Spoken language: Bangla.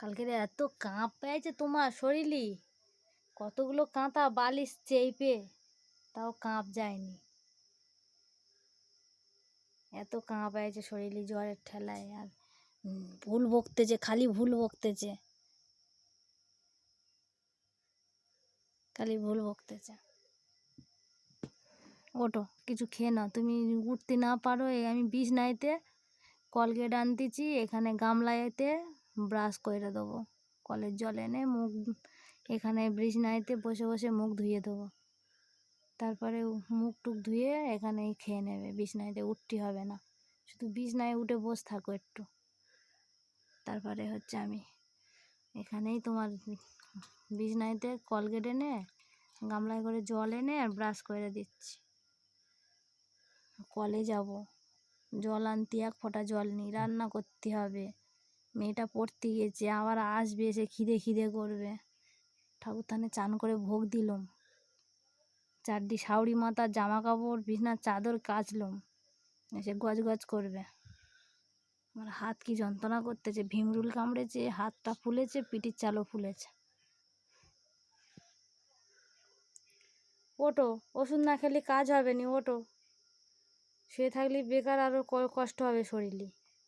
কালকের এত কাঁপ পেয়েছে তোমার শরীরই। কতগুলো কাঁথা বালিশ চেপে তাও কাঁপ যায়নি। এত কাঁপ আছে শরীরই জ্বরের ঠেলায় আর ভুল বকতেছে, খালি ভুল বকতেছে। খালি ভুল বকতেছে। ওটো কিছু খেয়ে নাও। তুমি উঠতে না পারো আমি বিছনাইতে কলগেট আনতেছি, এখানে গামলাইতে ব্রাশ করে দেবো। কলের জল এনে মুখ এখানে বিছনাইতে বসে বসে মুখ ধুয়ে দেবো। তারপরে মুখ টুক ধুয়ে এখানেই খেয়ে নেবে। বিছনাইতে উঠতে হবে না। শুধু বিছনায় উঠে বসে থাকো একটু। তারপরে হচ্ছে আমি এখানেই তোমার বিছনাইতে কলগেট এনে, গামলায় করে জল এনে আর ব্রাশ করে দিচ্ছি। কলে যাব। জল আনতে এক ফোঁটা জল নেই রান্না করতে হবে। মেয়েটা পড়তে গেছে আবার আসবে এসে খিদে খিদে করবে। ঠাকুর থানে চান করে ভোগ দিলুম। চারদি শাউরি মাথার জামা কাপড় বিছনার চাদর কাচলুম। এসে গজ গজ করবে। আমার হাত কি যন্ত্রণা করতেছে, ভিমরুল কামড়েছে, হাতটা ফুলেছে, পিঠির চালও ফুলেছে। ওটো ওষুধ না খেলে কাজ হবে নি ওটো শুয়ে থাকলে বেকার আরও কষ্ট হবে শরীরে।